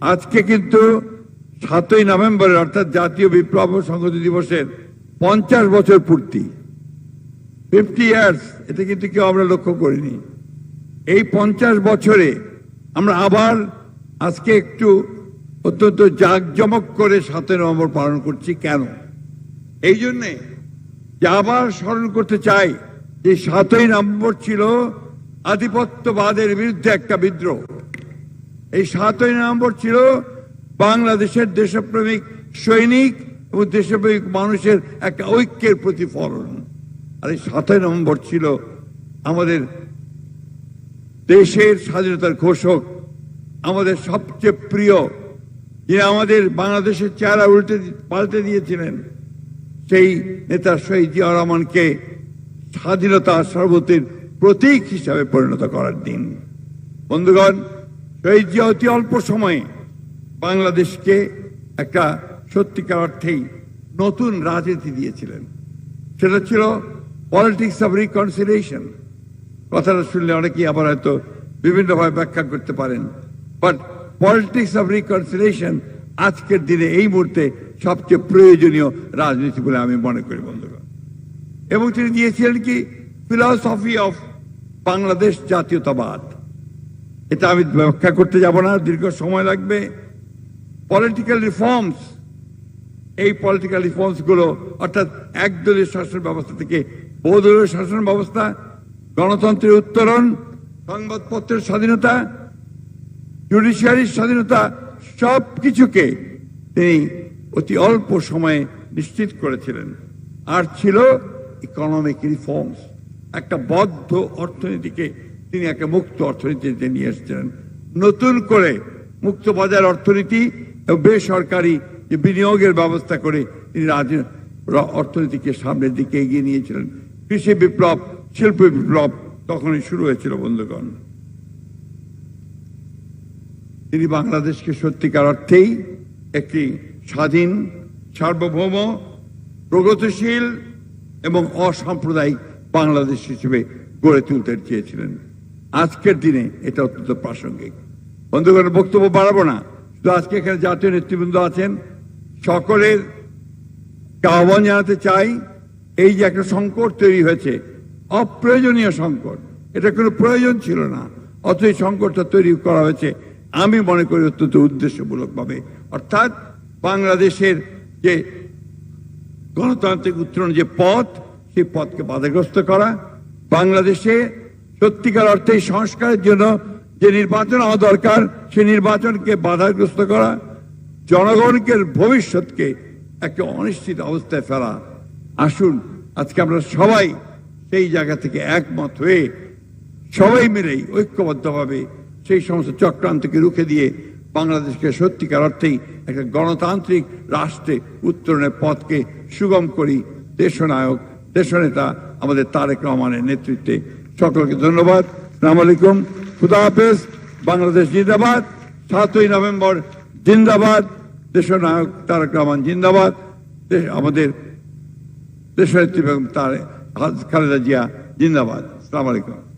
আজকে কিন্তু সাতই নভেম্বরের অর্থাৎ জাতীয় বিপ্লব সংহতি দিবসের পঞ্চাশ বছর পূর্তি। ফিফটি ইয়ার্স এটা কিন্তু কেউ আমরা লক্ষ্য করিনি। এই পঞ্চাশ বছরে আমরা আবার আজকে একটু অত্যন্ত জাঁকজমক করে সাতই নভেম্বর পালন করছি। কেন? এই জন্যে যে আবার স্মরণ করতে চাই যে সাতই নভেম্বর ছিল আধিপত্যবাদের বিরুদ্ধে একটা বিদ্রোহ। এই সাতই নভেম্বর ছিল বাংলাদেশের দেশপ্রেমিক সৈনিক এবং দেশপ্রেমিক মানুষের একটা ঐক্যের প্রতিফলন। আর এই সাতই নভেম্বর ছিল আমাদের দেশের স্বাধীনতার ঘোষক, আমাদের সবচেয়ে প্রিয়, যিনি আমাদের বাংলাদেশের চেহারা উল্টে পাল্টে দিয়েছিলেন, সেই নেতা শহীদ জিয়া রহমানকে স্বাধীনতা সর্বতের প্রতীক হিসাবে পরিণত করার দিন। বন্ধুগণ শহীদ যে অতি অল্প সময়ে বাংলাদেশকে একটা সত্যিকার অর্থেই নতুন রাজনীতি দিয়েছিলেন, সেটা ছিল পলিটিক্স অফ রিকনসিলিয়েশন। কথাটা শুনলে অনেকেই আবার হয়তো বিভিন্নভাবে ব্যাখ্যা করতে পারেন। বাট পলিটিক্স অফ রিকনসিলিয়েশন আজকের দিনে এই মুহূর্তে সবচেয়ে প্রয়োজনীয় রাজনীতি বলে আমি মনে করি, বন্ধুগণ। এবং তিনি দিয়েছিলেন কি, ফিলসফি অফ বাংলাদেশ জাতীয়তাবাদ। এটা আমি ব্যাখ্যা করতে যাব না, দীর্ঘ সময় লাগবে। পলিটিক্যাল রিফর্মস এই পলিটিক্যাল রিফর্মসগুলো, অর্থাৎ একদলীয় শাসন ব্যবস্থা থেকে বহুদলীয় শাসন ব্যবস্থা, গণতন্ত্রের উত্তরণ, সংবাদপত্রের স্বাধীনতা জুডিশিয়ারির স্বাধীনতা সব কিছুকে তিনি অতি অল্প সময়ে নিশ্চিত করেছিলেন। আর ছিল ইকোনমিক রিফর্মস একটা বদ্ধ অর্থনীতিকে তিনি একটা মুক্ত অর্থনীতিতে নিয়ে এসেছিলেন। নতুন করে মুক্ত বাজার অর্থনীতি এবং বেসরকারি যে বিনিয়োগের ব্যবস্থা করে তিনি অর্থনীতিকে সামনের দিকে এগিয়ে নিয়েছিলেন। কৃষি বিপ্লব, শিল্প বিপ্লব তখনই শুরু হয়েছিল, বন্ধুগণ। তিনি বাংলাদেশকে সত্যিকার অর্থেই একটি স্বাধীন, সার্বভৌম, প্রগতিশীল এবং অসাম্প্রদায়িক বাংলাদেশ হিসেবে গড়ে তুলতে চেয়েছিলেন। আজকের দিনে এটা অত্যন্ত প্রাসঙ্গিক। বন্ধুগণ, বক্তব্য বাড়াবো না। শুধু আজকে এখানে জাতীয় নেতৃবৃন্দ আছেন। সকলের আহ্বান জানাতে চাই, এই যে একটা সংকট তৈরি হয়েছে, অপ্রয়োজনীয় সংকট, এটা কোনো প্রয়োজন ছিল না, অথচ এই সংকটটা তৈরি করা হয়েছে, আমি মনে করি অত্যন্ত উদ্দেশ্যমূলকভাবে। অর্থাৎ বাংলাদেশের যে গণতান্ত্রিক উত্তরণ যে পথ, সেই পথকে বাধাগ্রস্ত করা, বাংলাদেশে সত্যিকার অর্থে সংস্কারের জন্য যে নির্বাচন হওয়া দরকার, সেই নির্বাচনকে বাধাগ্রস্ত করা, জনগণকে, ভবিষ্যৎকে একটা অনিশ্চিত অবস্থায় ফেলা। আসুন, আজকে আমরা সবাই সেই জায়গা থেকে একমত হয়ে সবাই মিলেই ঐক্যবদ্ধভাবে সেই সমস্ত চক্রান্তকে রুখে দিয়ে বাংলাদেশকে সত্যিকার অর্থেই একটা গণতান্ত্রিক রাষ্ট্রে উত্তরণের পথকে সুগম করি। দেশনায়ক, দেশনেতা আমাদের তারেক রহমানের নেতৃত্বে সকলকে ধন্যবাদ। সালাম আলাইকুম। খুদা হাফেজ। বাংলাদেশ জিন্দাবাদ। সাতই নভেম্বর জিন্দাবাদ। দেশের নায়ক তারক রহমান জিন্দাবাদ। দেশ- আমাদের দেশের তার খালেদা জিয়া জিন্দাবাদ। সালাম আলাইকুম।